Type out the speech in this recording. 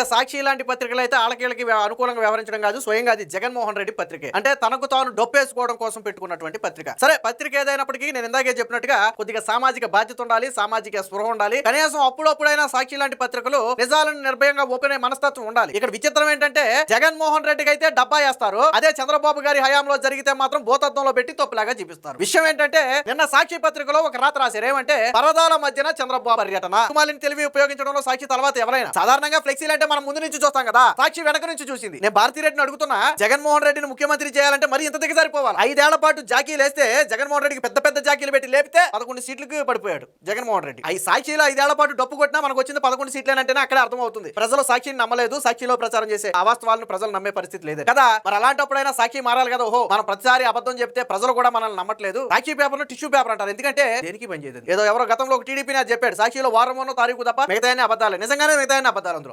ఇక సాక్షి లాంటి పత్రికలు అయితే ఆలకీలకి అనుకూలంగా వ్యవహరించడం కాదు. స్వయంగా అది జగన్మోహన్ రెడ్డి పత్రికే. అంటే తనకు తాను డొప్పేసుకోవడం కోసం పెట్టుకున్నటువంటి పత్రిక. సరే పత్రిక ఏదైనప్పటికీ నేను ఇందాకే చెప్పినట్టుగా కొద్దిగా సామాజిక బాధ్యత ఉండాలి సామాజిక స్పృహ ఉండాలి. కనీసం అప్పుడప్పుడైనా సాక్షి లాంటి పత్రికలు నిజాలను నిర్భయంగా ఓపెన్ మనస్తత్వం ఉండాలి. ఇక్కడ విచిత్రం ఏంటంటే జగన్మోహన్ రెడ్డికి అయితే డబ్బా వేస్తారు. అదే చంద్రబాబు గారి హయాంలో జరిగితే మాత్రం భూతత్వంలో పెట్టి తొప్పులాగా చూపిస్తారు విషయం ఏంటంటే నిన్న సాక్షి పత్రికలో ఒక రాత రాశారు. ఏమంటే పరదాల మధ్యన చంద్రబాబు పర్యటన. తెలివి ఉపయోగించడంలో సాక్షి తర్వాత ఎవరైనా. సాధారణంగా ఫ్లెక్సీలు అంటే మనం ముందు నుంచి చూస్తాం కదా? సాక్షి వెనక నుంచి చూసింది. నేను భారతీ రెడ్డిని అడుగుతున్నా జగన్మోహన్ రెడ్డిని ముఖ్యమంత్రి చేయాలంటే మరి ఇంత దిగజారిపోవాలి ఐదేళ్ళ పాటు జాకీలు వేస్తే జగన్మోహన్ రెడ్డికి పెద్ద పెద్ద జాకీలు పెట్టి లేపితే పదకొండు సీట్లకు పడిపోయాడు జగన్మోహన్ రెడ్డి. ఈ సాక్షిలో ఐదేళ్ళ పాటు డప్పు కొట్టినా మనకు వచ్చింది పదకొండు సీట్లేనంటేనే అక్కడ అర్థమవుతుంది. ప్రజలు సాక్షిని నమ్మలేదు సాక్షిలో ప్రచారం చేసే అవాస్తవాలను ప్రజలు నమ్మే పరిస్థితి లేదు కదా మరి అలాంటప్పుడైనా సాక్షి మారాలి కదా? ఓహో మనం ప్రతిసారి అబద్ధం చెప్తే ప్రజలు కూడా మనల్ని నమ్మట్లేదు. సాక్షి పేపర్ టిష్యూ పేపర్ అంటారు. ఎందుకంటే దేనికి పనిచేయదు ఏదో ఎవరో గతంలో ఒక టీడీపీ చెప్పాడు. సాక్షిలో వారమోనో తారీఖు తప్ప మిగతా అబద్ధాలు. నిజంగానే మిగతా అబద్ధాలు అందులో.